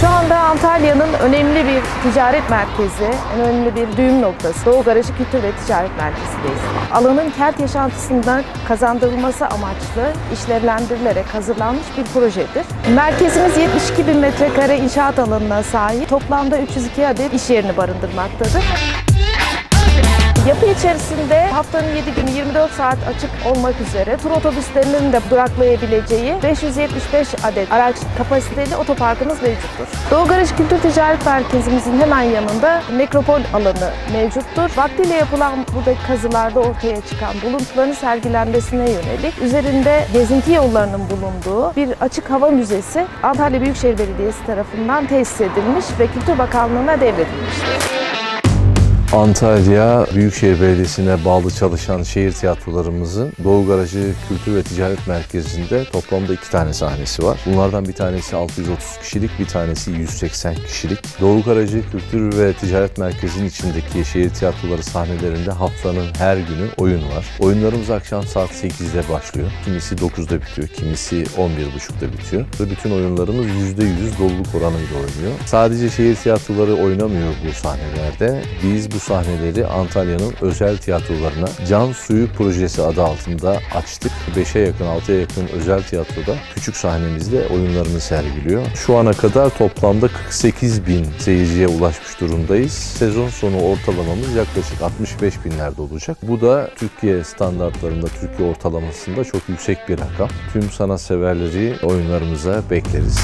Şu anda Antalya'nın önemli bir ticaret merkezi, en önemli bir düğüm noktası Doğu Garajı Kültür ve Ticaret Merkezi'ndeyiz. Alanın kent yaşantısında kazandırılması amaçlı işlevlendirilerek hazırlanmış bir projedir. Merkezimiz 72 bin metrekare inşaat alanına sahip. Toplamda 302 adet iş yerini barındırmaktadır. Yapı içerisinde haftanın 7 günü 24 saat açık olmak üzere tur otobüslerinin de duraklayabileceği 575 adet araç kapasiteli otoparkımız mevcuttur. Doğu Garaj Kültür Ticaret Merkezimizin hemen yanında nekropol alanı mevcuttur. Vaktiyle yapılan buradaki kazılarda ortaya çıkan buluntuların sergilenmesine yönelik üzerinde gezinti yollarının bulunduğu bir açık hava müzesi Antalya Büyükşehir Belediyesi tarafından tesis edilmiş ve Kültür Bakanlığı'na devredilmiştir. Antalya Büyükşehir Belediyesi'ne bağlı çalışan şehir tiyatrolarımızın Doğu Garajı Kültür ve Ticaret Merkezi'nde toplamda iki tane sahnesi var. Bunlardan bir tanesi 630 kişilik, bir tanesi 180 kişilik. Doğu Garajı Kültür ve Ticaret Merkezi'nin içindeki şehir tiyatroları sahnelerinde haftanın her günü oyun var. Oyunlarımız akşam saat 8'de başlıyor. Kimisi 9'da bitiyor, kimisi 11.30'da bitiyor. Ve bütün oyunlarımız %100 doluluk oranıyla oynuyor. Sadece şehir tiyatroları oynamıyor bu sahnelerde. Biz bu sahneleri Antalya'nın özel tiyatrolarına Can Suyu Projesi adı altında açtık. 5'e yakın, 6'ya yakın özel tiyatroda küçük sahnemizde oyunlarını sergiliyor. Şu ana kadar toplamda 48 bin seyirciye ulaşmış durumdayız. Sezon sonu ortalamamız yaklaşık 65 binlerde olacak. Bu da Türkiye standartlarında, Türkiye ortalamasında çok yüksek bir rakam. Tüm sanatseverleri oyunlarımıza bekleriz.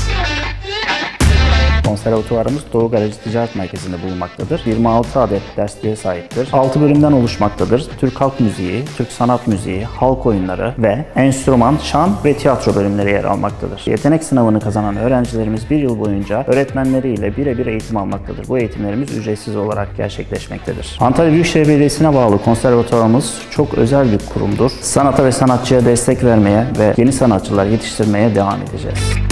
Konservatuvarımız Doğu Garajı Ticaret Merkezi'nde bulunmaktadır. 26 adet dersliğe sahiptir. 6 bölümden oluşmaktadır. Türk halk müziği, Türk sanat müziği, halk oyunları ve enstrüman, şan ve tiyatro bölümleri yer almaktadır. Yetenek sınavını kazanan öğrencilerimiz bir yıl boyunca öğretmenleriyle birebir eğitim almaktadır. Bu eğitimlerimiz ücretsiz olarak gerçekleşmektedir. Antalya Büyükşehir Belediyesi'ne bağlı konservatuvarımız çok özel bir kurumdur. Sanata ve sanatçıya destek vermeye ve yeni sanatçılar yetiştirmeye devam edeceğiz.